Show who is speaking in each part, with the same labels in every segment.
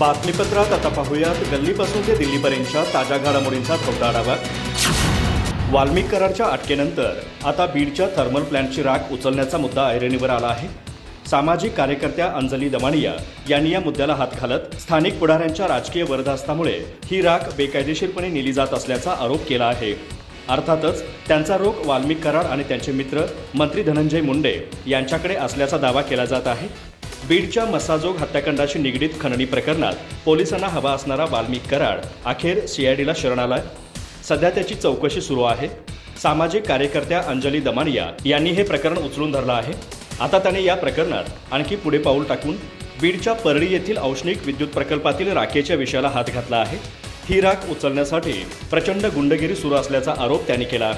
Speaker 1: बातमीपत्रात आता पाहूयात गल्लीपासून ते दिल्लीपर्यंतच्या ताज्या घडामोडींचा थोडा आढावा वाल्मिक करारच्या अटकेनंतर आता बीडच्या थर्मल प्लॅन्टची राख उचलण्याचा मुद्दा ऐरणीवर आला आहे सामाजिक कार्यकर्त्या अंजली दमाणिया यांनी या मुद्द्याला हात घालत स्थानिक पुढाऱ्यांच्या राजकीय वरदास्तामुळे ही राख बेकायदेशीरपणे नेली जात असल्याचा आरोप केला आहे अर्थातच त्यांचा रोख वाल्मिक करार आणि त्यांचे मित्र मंत्री धनंजय मुंडे यांच्याकडे असल्याचा दावा केला जात आहे बीडच्या मसाजोग हत्याकांडाशी निगडीत खननी प्रकरणात पोलिसांना हवा असणारा वाल्मिक कराड अखेर सीआयडीला शरण आलाय सध्या त्याची चौकशी सुरू आहे सामाजिक कार्यकर्त्या अंजली दमानिया यांनी हे प्रकरण उचलून धरलं आहे आता त्याने या प्रकरणात आणखी पुढे पाऊल टाकून बीडच्या परळी येथील औष्णिक विद्युत प्रकल्पातील राखेच्या विषयाला हात घातला आहे ही राख उचलण्यासाठी प्रचंड गुंडगिरी सुरू असल्याचा आरोप त्यांनी केला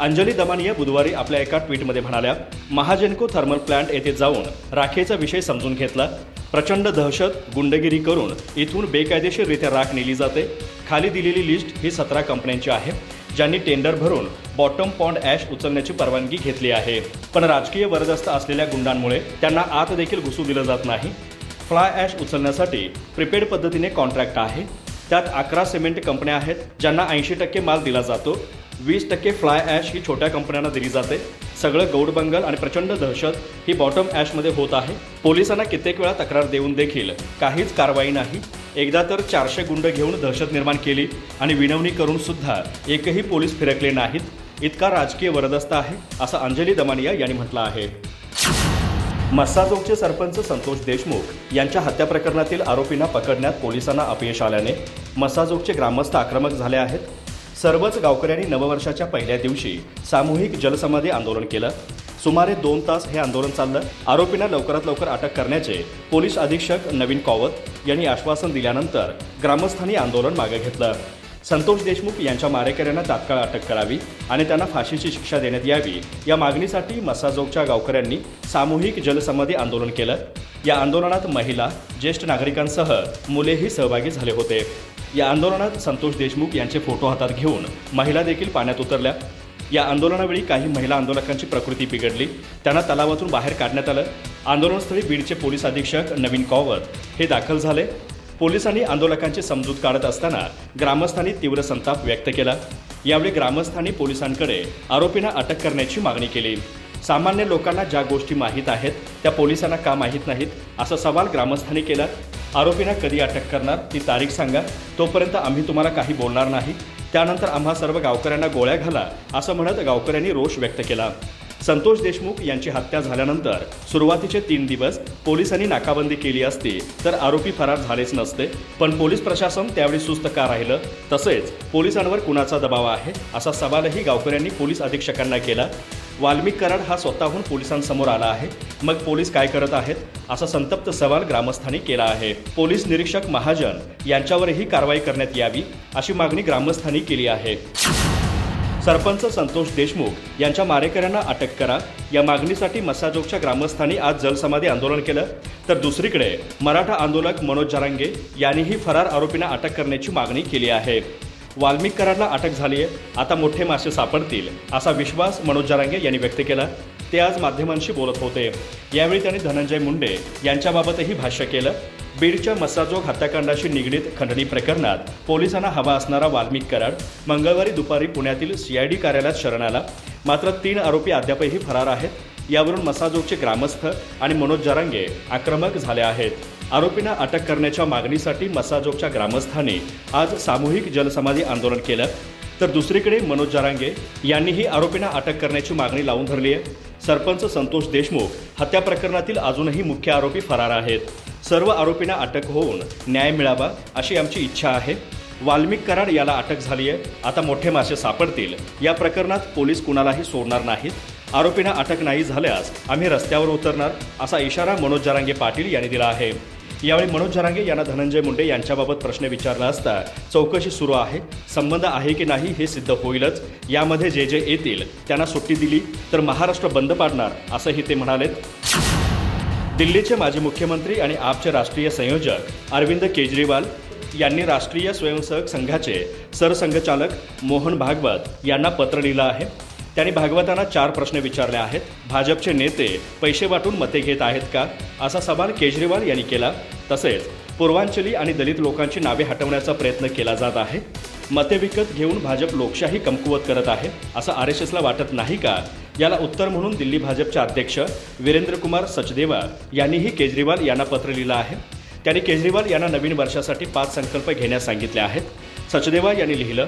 Speaker 1: अंजली दमानिया बुधवारी आपल्या एका ट्विटमध्ये म्हणाल्या महाजेनको थर्मल प्लांट येथे जाऊन राखेचा विषय समजून घेतला प्रचंड दहशत गुंडगिरी करून इथून बेकायदेशीररित्या राख नेली जाते खाली दिलेली लिस्ट ही सतरा कंपन्यांची आहे ज्यांनी टेंडर भरून बॉटम पॉन्ड ॲश उचलण्याची परवानगी घेतली आहे पण राजकीय वरदस्त असलेल्या गुंडांमुळे त्यांना आत देखील घुसू दिलं जात नाही फ्लाय ॲश उचलण्यासाठी प्रिपेड पद्धतीने कॉन्ट्रॅक्ट आहे त्यात अकरा सिमेंट कंपन्या आहेत ज्यांना ऐंशी टक्के माल दिला जातो वीस टक्के फ्लाय ॲश ही छोट्या कंपन्यांना दिली जाते सगळं गौडबंगल आणि प्रचंड दहशत ही बॉटम ॲशमध्ये होत आहे पोलिसांना कित्येक वेळा तक्रार देऊन देखील काहीच कारवाई नाही एकदा तर चारशे गुंड घेऊन दहशत निर्माण केली आणि विनवणी करून सुद्धा एकही पोलीस फिरकले नाहीत इतका राजकीय वरदस्त आहे असं अंजली दमानिया यांनी म्हटलं आहे मस्साजोगचे सरपंच संतोष देशमुख यांच्या हत्या प्रकरणातील आरोपींना पकडण्यात पोलिसांना अपयश आल्याने मस्साजोगचे ग्रामस्थ आक्रमक झाले आहेत सर्वच गावकऱ्यांनी नववर्षाच्या पहिल्या दिवशी सामूहिक जलसमाधी आंदोलन केलं सुमारे दोन तास हे आंदोलन चाललं आरोपींना लवकरात लवकर अटक करण्याचे पोलीस अधीक्षक नवीन कॉवत यांनी आश्वासन दिल्यानंतर ग्रामस्थांनी आंदोलन मागे घेतलं संतोष देशमुख यांच्या मारेकऱ्यांना तात्काळ अटक करावी आणि त्यांना फाशीची शिक्षा देण्यात यावी या मागणीसाठी मसाजोगच्या गावकऱ्यांनी सामूहिक जलसमाधी आंदोलन केलं या आंदोलनात महिला ज्येष्ठ नागरिकांसह मुलेही सहभागी झाले होते या आंदोलनात संतोष देशमुख यांचे फोटो हातात घेऊन महिला देखील पाण्यात उतरल्या या आंदोलनावेळी काही महिला आंदोलकांची प्रकृती बिघडली त्यांना तलावातून बाहेर काढण्यात आलं आंदोलनस्थळी बीडचे पोलीस अधीक्षक नवीन कॉवर हे दाखल झाले पोलिसांनी आंदोलकांची समजूत काढत असताना ग्रामस्थांनी तीव्र संताप व्यक्त केला यावेळी ग्रामस्थांनी पोलिसांकडे आरोपींना अटक करण्याची मागणी केली सामान्य लोकांना ज्या गोष्टी माहीत आहेत त्या पोलिसांना का माहीत नाहीत असा सवाल ग्रामस्थांनी केला आरोपींना कधी अटक करणार ती तारीख सांगा तोपर्यंत आम्ही तुम्हाला काही बोलणार नाही त्यानंतर आम्हा सर्व गावकऱ्यांना गोळ्या घाला असं म्हणत गावकऱ्यांनी रोष व्यक्त केला संतोष देशमुख यांची हत्या झाल्यानंतर सुरुवातीचे तीन दिवस पोलिसांनी नाकाबंदी केली असती तर आरोपी फरार झालेच नसते पण पोलीस प्रशासन त्यावेळी सुस्त का राहिलं तसेच पोलिसांवर कुणाचा दबाव आहे असा सवालही गावकऱ्यांनी पोलीस अधीक्षकांना केला वाल्मिक कराड हा स्वतःहून पोलिसांसमोर आला आहे मग पोलीस काय करत आहेत असा संतप्त सवाल ग्रामस्थांनी केला आहे पोलीस निरीक्षक महाजन यांच्यावरही कारवाई करण्यात यावी अशी मागणी ग्रामस्थांनी केली आहे सरपंच संतोष देशमुख यांच्या मारेकऱ्यांना अटक करा या मागणीसाठी मसाजोगच्या ग्रामस्थांनी आज जलसमाधी आंदोलन केलं तर दुसरीकडे मराठा आंदोलक मनोज जरांगे यांनीही फरार आरोपींना अटक करण्याची मागणी केली आहे वाल्मिककरांना अटक झाली आहे आता मोठे मासे सापडतील असा विश्वास मनोज जरांगे यांनी व्यक्त केला ते आज माध्यमांशी बोलत होते यावेळी त्यांनी धनंजय मुंडे यांच्याबाबतही भाष्य केलं बीडच्या मसाजोग हत्याकांडाशी निगडीत खंडणी प्रकरणात पोलिसांना हवा असणारा वाल्मिक कराड मंगळवारी दुपारी पुण्यातील सीआयडी कार्यालयात शरण आला मात्र तीन आरोपी अद्यापही फरार आहेत यावरून मसाजोगचे ग्रामस्थ आणि मनोज जरांगे आक्रमक झाले आहेत आरोपींना अटक करण्याच्या मागणीसाठी मसाजोगच्या ग्रामस्थांनी आज सामूहिक जलसमाधी आंदोलन केलं तर दुसरीकडे मनोज जारांगे यांनीही आरोपींना अटक करण्याची मागणी लावून धरली आहे सरपंच संतोष देशमुख हत्या प्रकरणातील अजूनही मुख्य आरोपी फरार आहेत सर्व आरोपींना अटक होऊन न्याय मिळावा अशी आमची इच्छा आहे वाल्मिक कराड याला अटक झाली आहे आता मोठे मासे सापडतील या प्रकरणात पोलीस कुणालाही सोडणार नाहीत आरोपींना अटक नाही झाल्यास आम्ही रस्त्यावर उतरणार असा इशारा मनोज जारांगे पाटील यांनी दिला आहे यावेळी मनोज जरांगे यांना धनंजय मुंडे यांच्याबाबत प्रश्न विचारला असता चौकशी सुरू आहे संबंध आहे की नाही हे सिद्ध होईलच यामध्ये जे जे येतील त्यांना सुट्टी दिली तर महाराष्ट्र बंद पाडणार असंही ते म्हणालेत दिल्लीचे माजी मुख्यमंत्री आणि आपचे राष्ट्रीय संयोजक अरविंद केजरीवाल यांनी राष्ट्रीय स्वयंसेवक संघाचे सरसंघचालक मोहन भागवत यांना पत्र लिहिलं आहे त्यांनी भागवतांना चार प्रश्न विचारले आहेत भाजपचे नेते पैसे वाटून मते घेत आहेत का असा सवाल केजरीवाल यांनी केला तसेच पूर्वांचली आणि दलित लोकांची नावे हटवण्याचा प्रयत्न केला जात आहे मते विकत घेऊन भाजप लोकशाही कमकुवत करत आहे असं आर एस एसला वाटत नाही का याला उत्तर म्हणून दिल्ली भाजपचे अध्यक्ष वीरेंद्र कुमार सचदेवा यांनीही केजरीवाल यांना पत्र लिहिलं आहे त्यांनी केजरीवाल यांना नवीन वर्षासाठी पाच संकल्प घेण्यास सांगितले आहेत सचदेवा यांनी लिहिलं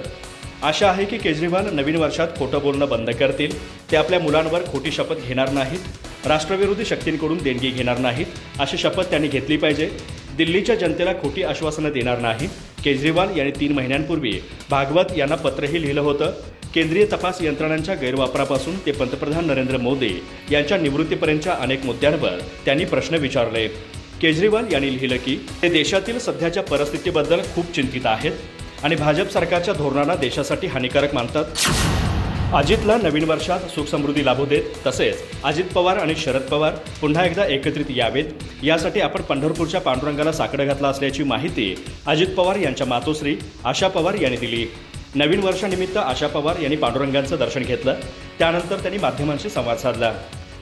Speaker 1: आशा आहे की केजरीवाल नवीन वर्षात खोटं बोलणं बंद करतील ते आपल्या मुलांवर खोटी शपथ घेणार नाहीत राष्ट्रविरोधी शक्तींकडून देणगी घेणार नाहीत अशी शपथ त्यांनी घेतली पाहिजे दिल्लीच्या जनतेला खोटी आश्वासनं देणार नाही केजरीवाल यांनी तीन महिन्यांपूर्वी भागवत यांना पत्रही लिहिलं होतं केंद्रीय तपास यंत्रणांच्या गैरवापरापासून ते पंतप्रधान नरेंद्र मोदी यांच्या निवृत्तीपर्यंतच्या अनेक मुद्द्यांवर त्यांनी प्रश्न विचारले केजरीवाल यांनी लिहिलं की ते देशातील सध्याच्या परिस्थितीबद्दल खूप चिंतित आहेत आणि भाजप सरकारच्या धोरणांना देशासाठी हानिकारक मानतात अजितला नवीन वर्षात सुखसमृद्धी लाभू देत तसेच अजित पवार आणि शरद पवार पुन्हा एकदा एकत्रित यावेत यासाठी आपण पंढरपूरच्या पांडुरंगाला साकडं घातला असल्याची माहिती अजित पवार यांच्या मातोश्री आशा पवार यांनी दिली नवीन वर्षानिमित्त आशा पवार यांनी पांडुरंगांचं दर्शन घेतलं त्यानंतर त्यांनी माध्यमांशी संवाद साधला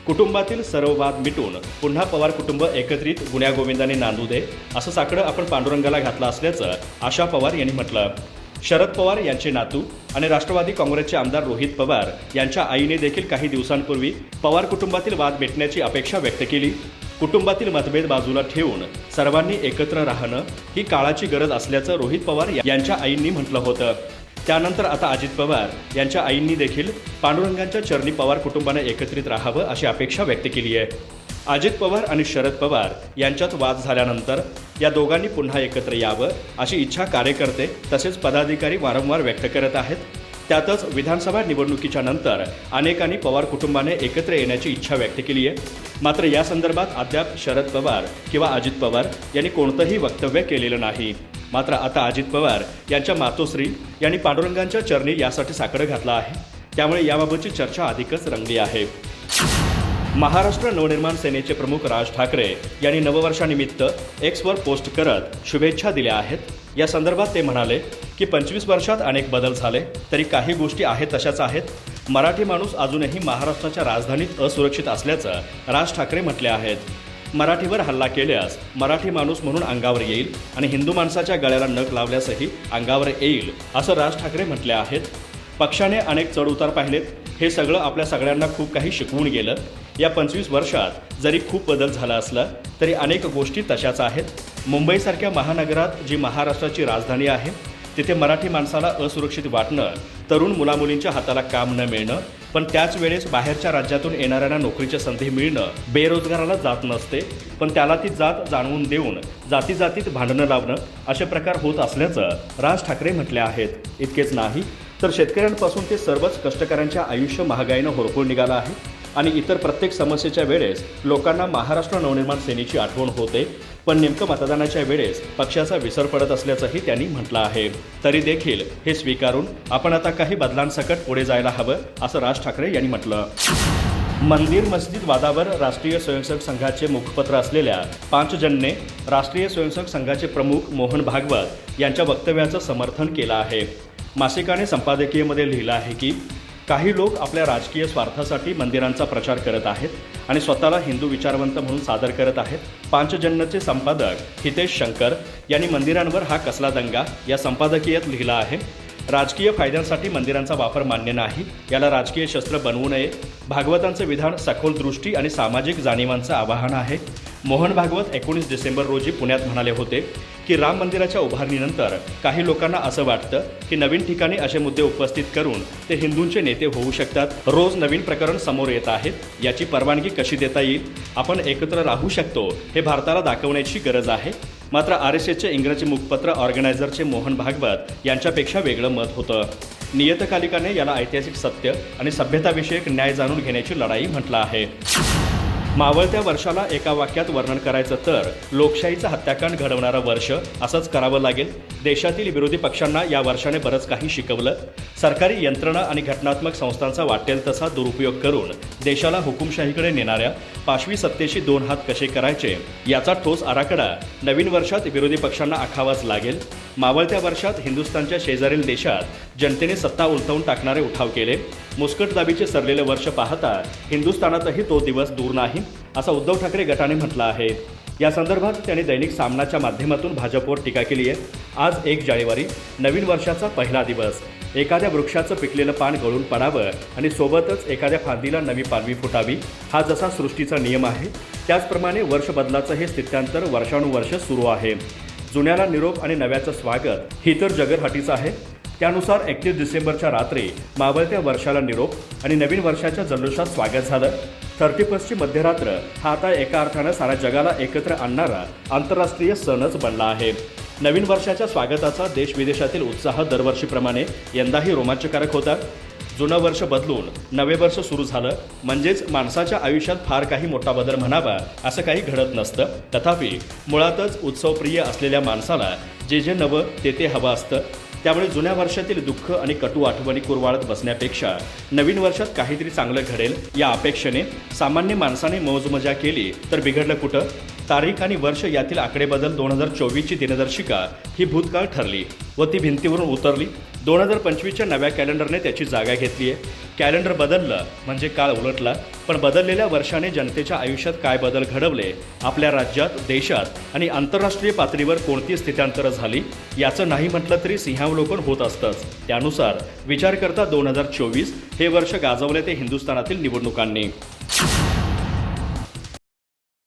Speaker 1: कुटुंबातील सर्व वाद मिटून पुन्हा पवार कुटुंब एकत्रित गुण्यागोविंदाने नांदू दे असं साकडं आपण पांडुरंगाला घातलं असल्याचं आशा पवार यांनी म्हटलं शरद पवार यांचे नातू आणि राष्ट्रवादी काँग्रेसचे आमदार रोहित पवार यांच्या आईने देखील काही दिवसांपूर्वी पवार कुटुंबातील वाद मिटण्याची अपेक्षा व्यक्त केली कुटुंबातील मतभेद बाजूला ठेवून सर्वांनी एकत्र राहणं ही काळाची गरज असल्याचं रोहित पवार यांच्या आईंनी म्हटलं होतं त्यानंतर आता अजित पवार यांच्या आईंनी देखील पांडुरंगांच्या चरणी पवार कुटुंबाने एकत्रित राहावं अशी अपेक्षा व्यक्त केली आहे अजित पवार आणि शरद पवार यांच्यात वाद झाल्यानंतर या दोघांनी पुन्हा एकत्र यावं अशी इच्छा कार्यकर्ते तसेच पदाधिकारी वारंवार व्यक्त करत आहेत त्यातच विधानसभा निवडणुकीच्या नंतर अनेकांनी पवार कुटुंबाने एकत्र येण्याची इच्छा व्यक्त केली आहे मात्र या संदर्भात अद्याप शरद पवार किंवा अजित पवार यांनी कोणतंही वक्तव्य केलेलं नाही मात्र आता अजित पवार यांच्या मातोश्री यांनी पांडुरंगांच्या चरणी यासाठी साकडं घातलं आहे त्यामुळे याबाबतची चर्चा अधिकच रंगली आहे महाराष्ट्र नवनिर्माण सेनेचे प्रमुख राज ठाकरे यांनी नववर्षानिमित्त एक्सवर पोस्ट करत शुभेच्छा दिल्या आहेत या संदर्भात ते म्हणाले की पंचवीस वर्षात अनेक बदल झाले तरी काही गोष्टी आहेत तशाच आहेत मराठी माणूस अजूनही महाराष्ट्राच्या राजधानीत असुरक्षित असल्याचं राज ठाकरे म्हटले आहेत मराठीवर हल्ला केल्यास मराठी माणूस म्हणून अंगावर येईल आणि हिंदू माणसाच्या गळ्याला नख लावल्यासही अंगावर येईल असं राज ठाकरे म्हटले आहेत पक्षाने अनेक चढउतार पाहिलेत हे सगळं आपल्या सगळ्यांना खूप काही शिकवून गेलं या पंचवीस वर्षात जरी खूप बदल झाला असला तरी अनेक गोष्टी तशाच आहेत मुंबईसारख्या महानगरात जी महाराष्ट्राची राजधानी आहे तिथे मराठी माणसाला असुरक्षित वाटणं तरुण मुलामुलींच्या हाताला काम न मिळणं पण त्याच वेळेस बाहेरच्या राज्यातून येणाऱ्यांना नोकरीच्या संधी मिळणं बेरोजगाराला जात नसते पण त्याला ती जात जाणवून देऊन जाती जातीत भांडणं लावणं असे प्रकार होत असल्याचं राज ठाकरे म्हटले आहेत इतकेच नाही तर शेतकऱ्यांपासून ते सर्वच कष्टकऱ्यांच्या आयुष्य महागाईनं होरपूळ निघालं आहे आणि इतर प्रत्येक समस्येच्या वेळेस लोकांना महाराष्ट्र नवनिर्माण सेनेची आठवण होते पण नेमकं मतदानाच्या वेळेस पक्षाचा विसर पडत असल्याचंही त्यांनी म्हटलं आहे तरी देखील हे स्वीकारून आपण आता काही बदलांसकट पुढे जायला हवं असं राज ठाकरे यांनी म्हटलं मंदिर मस्जिद वादावर राष्ट्रीय स्वयंसेवक संघाचे मुखपत्र असलेल्या जणने राष्ट्रीय स्वयंसेवक संघाचे प्रमुख मोहन भागवत यांच्या वक्तव्याचं समर्थन केलं आहे मासिकाने संपादकीयमध्ये लिहिलं आहे की काही लोक आपल्या राजकीय स्वार्थासाठी मंदिरांचा प्रचार करत आहेत आणि स्वतःला हिंदू विचारवंत म्हणून सादर करत आहेत पांचजन्यचे संपादक हितेश शंकर यांनी मंदिरांवर हा कसला दंगा या संपादकीयात लिहिला आहे राजकीय फायद्यांसाठी मंदिरांचा वापर मान्य नाही याला राजकीय शस्त्र बनवू नये भागवतांचे विधान सखोल दृष्टी आणि सामाजिक जाणीवांचं आवाहन आहे मोहन भागवत एकोणीस डिसेंबर रोजी पुण्यात म्हणाले होते की राम मंदिराच्या उभारणीनंतर काही लोकांना असं वाटतं की नवीन ठिकाणी असे मुद्दे उपस्थित करून ते हिंदूंचे नेते होऊ शकतात रोज नवीन प्रकरण समोर येत आहेत याची परवानगी कशी देता येईल आपण एकत्र राहू शकतो हे भारताला दाखवण्याची गरज आहे मात्र आर एस एसचे इंग्रजी मुखपत्र ऑर्गनायझरचे मोहन भागवत यांच्यापेक्षा वेगळं मत होतं नियतकालिकाने याला ऐतिहासिक सत्य आणि सभ्यताविषयक न्याय जाणून घेण्याची लढाई म्हटलं आहे मावळत्या वर्षाला एका वाक्यात वर्णन करायचं तर लोकशाहीचा हत्याकांड घडवणारं वर्ष असंच करावं लागेल देशातील विरोधी पक्षांना या वर्षाने बरंच काही शिकवलं सरकारी यंत्रणा आणि घटनात्मक संस्थांचा वाटेल तसा दुरुपयोग करून देशाला हुकुमशाहीकडे नेणाऱ्या पाशवी सत्तेशी दोन हात कसे करायचे याचा ठोस आराखडा नवीन वर्षात विरोधी पक्षांना आखावाच लागेल मावळत्या वर्षात हिंदुस्थानच्या शेजारील देशात जनतेने सत्ता उलथवून टाकणारे उठाव केले दाबीचे सरलेले वर्ष पाहता हिंदुस्थानातही तो दिवस दूर नाही असा उद्धव ठाकरे गटाने म्हटला आहे या संदर्भात त्यांनी दैनिक सामनाच्या माध्यमातून भाजपवर टीका केली आहे आज एक जानेवारी नवीन वर्षाचा पहिला दिवस एखाद्या वृक्षाचं पिकलेलं पान गळून पडावं आणि सोबतच एखाद्या फांदीला नवी पालवी फुटावी हा जसा सृष्टीचा नियम आहे त्याचप्रमाणे वर्ष बदलाचं हे स्थित्यांतर वर्षानुवर्ष सुरू आहे जुन्याला निरोप आणि नव्याचं स्वागत हे तर जगरहाटीचं आहे त्यानुसार एकतीस डिसेंबरच्या रात्री मावळत्या वर्षाला निरोप आणि नवीन वर्षाच्या जल्लोषात स्वागत झालं थर्टी फर्स्टची मध्यरात्र हा आता एका अर्थानं साऱ्या जगाला एकत्र आणणारा आंतरराष्ट्रीय सणच बनला आहे नवीन वर्षाच्या स्वागताचा देश विदेशातील उत्साह दरवर्षीप्रमाणे यंदाही रोमांचकारक होता जुनं वर्ष बदलून नवे वर्ष सुरू झालं म्हणजेच माणसाच्या आयुष्यात फार काही मोठा बदल म्हणावा असं काही घडत नसतं तथापि मुळातच उत्सवप्रिय असलेल्या माणसाला जे जे नवं ते ते हवं असतं त्यामुळे जुन्या वर्षातील दुःख आणि कटू आठवणी कुरवाळत बसण्यापेक्षा नवीन वर्षात काहीतरी चांगलं घडेल या अपेक्षेने सामान्य माणसाने मौजमजा केली तर बिघडलं कुठं तारीख आणि वर्ष यातील आकडेबदल दोन हजार चोवीसची दिनदर्शिका ही भूतकाळ ठरली व ती भिंतीवरून उतरली दोन हजार पंचवीसच्या नव्या कॅलेंडरने त्याची जागा घेतली आहे कॅलेंडर बदललं म्हणजे काळ उलटला पण बदललेल्या वर्षाने जनतेच्या आयुष्यात काय बदल घडवले आपल्या राज्यात देशात आणि आंतरराष्ट्रीय पातळीवर कोणती स्थित्यांतरं झाली याचं नाही म्हटलं तरी सिंहावलोकन होत असतंच त्यानुसार विचार करता दोन हजार चोवीस हे वर्ष गाजवले ते हिंदुस्थानातील निवडणुकांनी